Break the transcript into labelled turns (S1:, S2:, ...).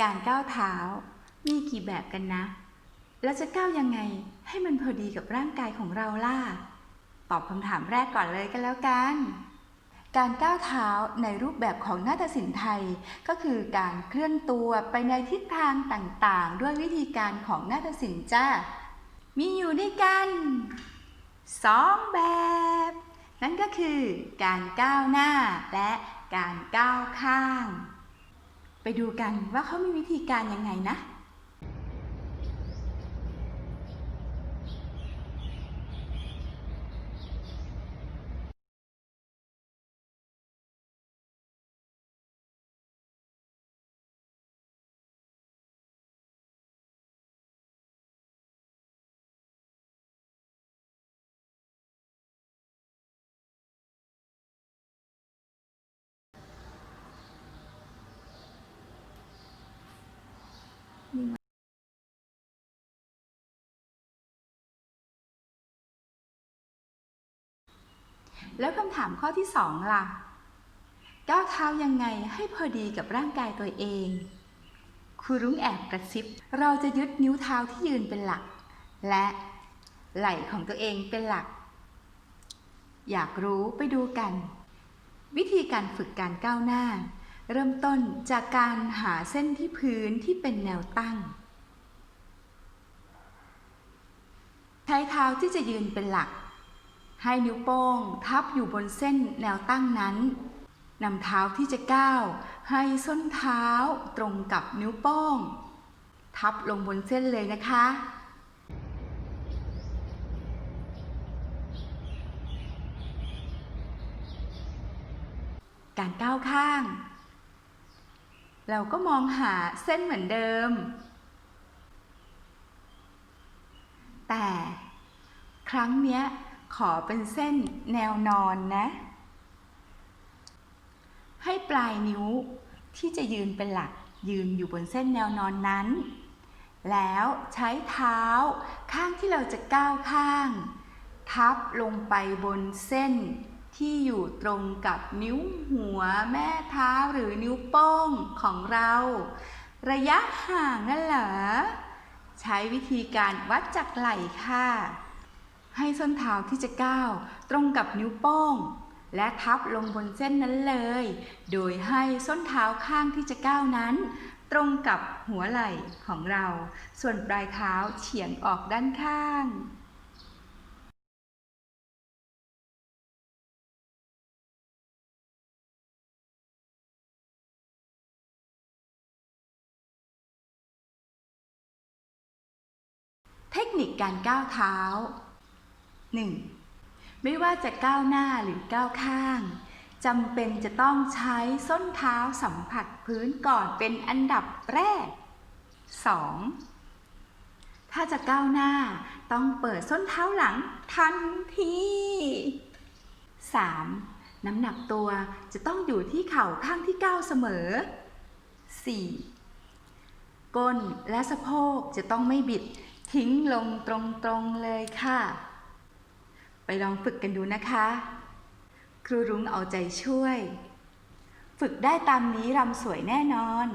S1: การก้าวเท้ามีกี่แบบกันนะ แล้วจะก้าวยังไงให้มันพอดีกับร่างกายของเราล่ะ ตอบคำถามแรกก่อนเลยกันแล้วกัน การก้าวเท้าในรูปแบบของนาฏศิลป์ไทย ก็คือการเคลื่อนตัวไปในทิศทางต่างๆ ด้วยวิธีการของนาฏศิลป์จ้า มีอยู่ด้วยกันสองแบบ นั่นก็คือการก้าวหน้าและการก้าวข้าง ไปดูกันว่าเขามีวิธีการยังไงนะ แล้วคำถามข้อที่สองล่ะ ก้าวเท้ายังไงให้พอดีกับร่างกายตัวเองครูรุ้งแอบกระซิบ เราจะยึดนิ้วเท้าที่ยืนเป็นหลัก และไหล่ของตัวเองเป็นหลัก อยากรู้ไปดูกัน วิธีการฝึกการก้าวหน้า เริ่มต้นจากการหาเส้นที่พื้นที่เป็นแนวตั้ง ใช้เท้าที่จะยืนเป็นหลัก ให้นิ้วโป้งทับอยู่บนเส้นแนวตั้งนั้นนำเท้าที่จะก้าวให้ส้นเท้าตรงกับนิ้วโป้ง ทับลงบนเส้นเลยนะคะ การก้าวข้าง เราก็มองหาเส้นเหมือนเดิม แต่ครั้งเนี้ย ขอเป็นเส้นแนวนอนนะ ให้ปลายนิ้วที่จะยืนเป็นหลักยืนอยู่บนเส้นแนวนอนนั้น แล้วใช้เท้าข้างที่เราจะก้าวข้าง ทับลงไปบนเส้นที่อยู่ตรงกับนิ้วหัวแม่เท้าหรือนิ้วโป้งของเรา ระยะห่างนั่นเหรอ ใช้วิธีการวัดจากไหล่ค่ะ ให้ส้นเท้าที่จะก้าวตรงกับนิ้วโป้ง และทับลงบนเส้นนั้นเลย โดยให้ส้นเท้าข้างที่จะก้าวนั้น ตรงกับหัวไหล่ของเรา ส่วนปลายเท้าเฉียงออกด้านข้างเทคนิคการก้าวเท้า 1. ไม่ว่าจะก้าวหน้าหรือก้าวข้างจำเป็นจะต้องใช้ส้นเท้าสัมผัสพื้นก่อนเป็นอันดับแรก 2. ถ้าจะก้าวหน้าต้องเปิดส้นเท้าหลังทันที 3. น้ำหนักตัวจะต้องอยู่ที่เข่าข้างที่ก้าวเสมอ 4. ก้นและสะโพกจะต้องไม่บิดทิ้งลงตรงๆเลยค่ะ ไปลองฝึกกันดูนะคะ ครูรุ้งเอาใจช่วย ฝึกได้ตามนี้รำสวยแน่นอน